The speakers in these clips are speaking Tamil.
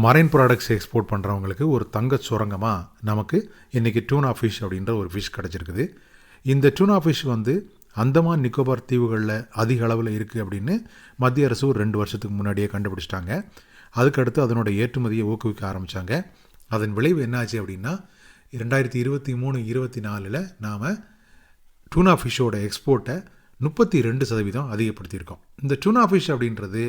மரைன் ப்ராடக்ட்ஸ் எக்ஸ்போர்ட் பண்ணுறவங்களுக்கு ஒரு தங்க சுரங்கமாக நமக்கு இன்றைக்கி டூனா ஃபிஷ் அப்படின்ற ஒரு ஃபிஷ் கிடச்சிருக்குது. இந்த டூனா ஃபிஷ் வந்து அந்தமான் நிக்கோபார் தீவுகளில் அதிக அளவில் இருக்குது அப்படின்னு மத்திய அரசு ஒரு ரெண்டு வருஷத்துக்கு முன்னாடியே கண்டுபிடிச்சிட்டாங்க. அதுக்கடுத்து அதனோட ஏற்றுமதியை ஊக்குவிக்க ஆரம்பித்தாங்க அதன் விளைவு என்னாச்சு அப்படின்னா ரெண்டாயிரத்தி இருபத்தி மூணு இருபத்தி நாலில் நாம் டூனா ஃபிஷ்ஷோட எக்ஸ்போர்ட்டை முப்பத்தி ரெண்டு சதவீதம் அதிகப்படுத்தியிருக்கோம். இந்த டூனா ஃபிஷ் அப்படின்றது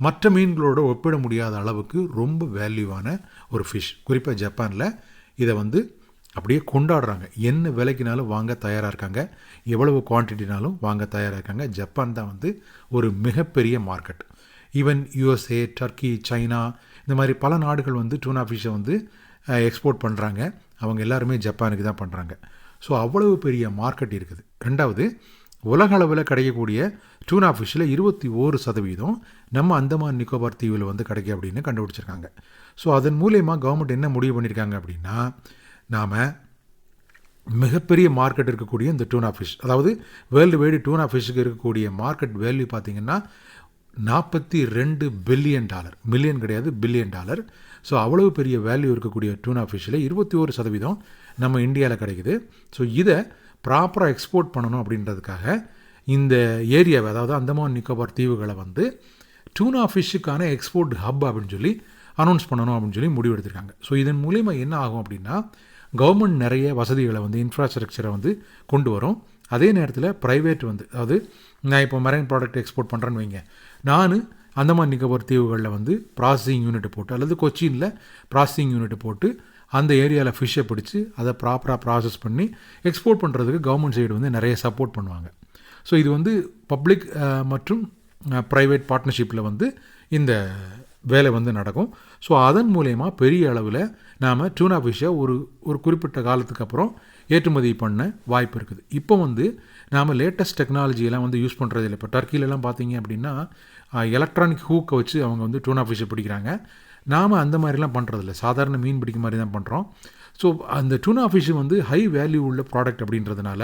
மற்ற மீன்களோட ஒப்பிட முடியாத அளவுக்கு ரொம்ப வேல்யூவான ஒரு ஃபிஷ் குறிப்பாக ஜப்பானில் இதை வந்து அப்படியே கொண்டாடுறாங்க. என்ன விலைக்குனாலும் வாங்க தயாராக இருக்காங்க. எவ்வளவு குவான்டிட்டினாலும் வாங்க தயாராக இருக்காங்க. ஜப்பான் தான் வந்து ஒரு மிகப்பெரிய market even USA Turkey China இந்த மாதிரி பல நாடுகள் வந்து டூனா ஃபிஷ்ஷை வந்து எக்ஸ்போர்ட் பண்ணுறாங்க அவங்க எல்லாருமே ஜப்பானுக்கு தான் பண்ணுறாங்க ஸோ அவ்வளவு பெரிய மார்க்கெட் இருக்குது. ரெண்டாவது உலக அளவில் கிடைக்கக்கூடிய டூனா ஃபிஷ்ஷில் இருபத்தி ஓரு சதவீதம் நம்ம அந்தமான் நிக்கோபார் தீவில் வந்து கிடைக்கும் அப்படின்னு கண்டுபிடிச்சிருக்காங்க. ஸோ அதன் மூலயமா கவர்மெண்ட் என்ன முடிவு பண்ணியிருக்காங்க அப்படின்னா நாம் மிகப்பெரிய மார்க்கெட் இருக்கக்கூடிய இந்த டூனா ஃபிஷ் அதாவது வேர்ல்டு வைடு டூனா ஃபிஷ்ஷுக்கு இருக்கக்கூடிய மார்க்கெட் வேல்யூ பார்த்திங்கன்னா நாற்பத்தி ரெண்டு பில்லியன் டாலர் மில்லியன் கிடையாது பில்லியன் டாலர் ஸோ அவ்வளவு பெரிய வேல்யூ இருக்கக்கூடிய டூனா ஃபிஷ்ஷில் இருபத்தி ஒரு சதவீதம் நம்ம இந்தியாவில் கிடைக்குது. ஸோ இதை ப்ராப்பராக எக்ஸ்போர்ட் பண்ணணும் அப்படின்றதுக்காக இந்த ஏரியாவை அதாவது அந்தமான் நிக்கோபார் தீவுகளை வந்து டூனா ஃபிஷ்ஷுக்கான எக்ஸ்போர்ட் ஹப் அப்படின்னு சொல்லி அனௌன்ஸ் பண்ணணும் அப்படின்னு சொல்லி முடிவு எடுத்திருக்காங்க. ஸோ இதன் மூலிமா என்ன ஆகும் அப்படின்னா கவர்மெண்ட் நிறைய வசதிகளை வந்து இன்ஃப்ராஸ்ட்ரக்சரை வந்து கொண்டு வரும். அதே நேரத்தில் ப்ரைவேட் வந்து அதாவது நான் இப்போ மரைன் ப்ராடக்ட் எக்ஸ்போர்ட் பண்ணுறேன்னு வைங்க. நான் அந்தமான் நிக்கோபார் தீவுகளில் வந்து ப்ராசஸிங் யூனிட் போட்டு அல்லது கொச்சினில் ப்ராசஸிங் யூனிட் போட்டு அந்த ஏரியாவில் ஃபிஷ்ஷை பிடிச்சி அதை ப்ராப்பராக ப்ராசஸ் பண்ணி எக்ஸ்போர்ட் பண்ணுறதுக்கு கவர்மெண்ட் சைடு வந்து நிறைய சப்போர்ட் பண்ணுவாங்க. ஸோ இது வந்து பப்ளிக் மற்றும் ப்ரைவேட் பார்ட்னர்ஷிப்பில் வந்து இந்த வேலை வந்து நடக்கும். ஸோ அதன் மூலயமா பெரிய அளவில் நாம் டூனா ஃபிஷ்ஷை ஒரு ஒரு குறிப்பிட்ட காலத்துக்கு அப்புறம் ஏற்றுமதி பண்ண வாய்ப்பு இருக்குது. இப்போ வந்து நாம் லேட்டஸ்ட் டெக்னாலஜியெல்லாம் வந்து யூஸ் பண்ணுறது இல்லை இப்போ டர்க்கிலெலாம் பார்த்தீங்க அப்படின்னா எலக்ட்ரானிக் ஹூக்கை வச்சு அவங்க வந்து டூனா ஃபிஷ்ஷை பிடிக்கிறாங்க. நாம் அந்த மாதிரிலாம் பண்ணுறதில்ல சாதாரண மீன் பிடிக்க மாதிரி தான் பண்ணுறோம் ஸோ அந்த டூனா ஃபிஷ் வந்து ஹை வேல்யூ உள்ள ப்ராடக்ட் அப்படின்றதுனால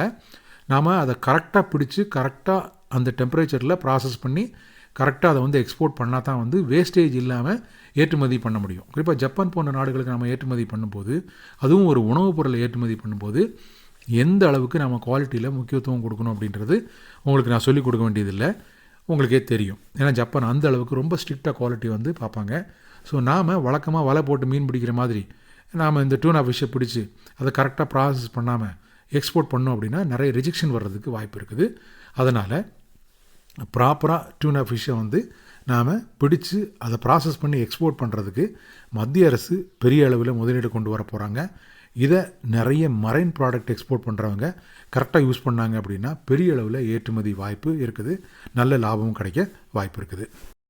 நாம் அதை கரெக்டாக பிடிச்சி கரெக்டாக அந்த டெம்பரேச்சரில் ப்ராசஸ் பண்ணி கரெக்டாக அதை வந்து எக்ஸ்போர்ட் பண்ணால் தான் வந்து வேஸ்டேஜ் இல்லாமல் ஏற்றுமதி பண்ண முடியும். குறிப்பாக ஜப்பான் போன்ற நாடுகளுக்கு நம்ம ஏற்றுமதி பண்ணும்போது அதுவும் ஒரு உணவுப் பொருளை ஏற்றுமதி பண்ணும்போது எந்த அளவுக்கு நம்ம குவாலிட்டியில் முக்கியத்துவம் கொடுக்கணும் அப்படின்றது உங்களுக்கு நான் சொல்லிக் கொடுக்க வேண்டியதில்லை. உங்களுக்கே தெரியும். ஏன்னா ஜப்பான் அந்த அளவுக்கு ரொம்ப ஸ்ட்ரிக்டாக குவாலிட்டி வந்து பார்ப்பாங்க. ஸோ நாம் வழக்கமாக வலை போட்டு மீன் பிடிக்கிற மாதிரி நாம் இந்த டூனா ஃபிஷ்ஷை பிடிச்சி அதை கரெக்டாக ப்ராசஸ் பண்ணாமல் எக்ஸ்போர்ட் பண்ணோம் அப்படின்னா நிறைய ரிஜெக்ஷன் வர்றதுக்கு வாய்ப்பு இருக்குது. அதனால் ப்ராப்பராக டூனா ஃபிஷ்ஷை வந்து நாம் பிடிச்சி அதை ப்ராசஸ் பண்ணி எக்ஸ்போர்ட் பண்ணுறதுக்கு மத்திய அரசு பெரிய அளவில் முதலீடு கொண்டு வர போகிறாங்க இதை நிறைய மரைன் ப்ராடக்ட் எக்ஸ்போர்ட் பண்ணுறவங்க கரெக்டாக யூஸ் பண்ணாங்க அப்படின்னா பெரிய அளவில் ஏற்றுமதி வாய்ப்பு இருக்குது. நல்ல லாபமும் கிடைக்க வாய்ப்பு இருக்குது.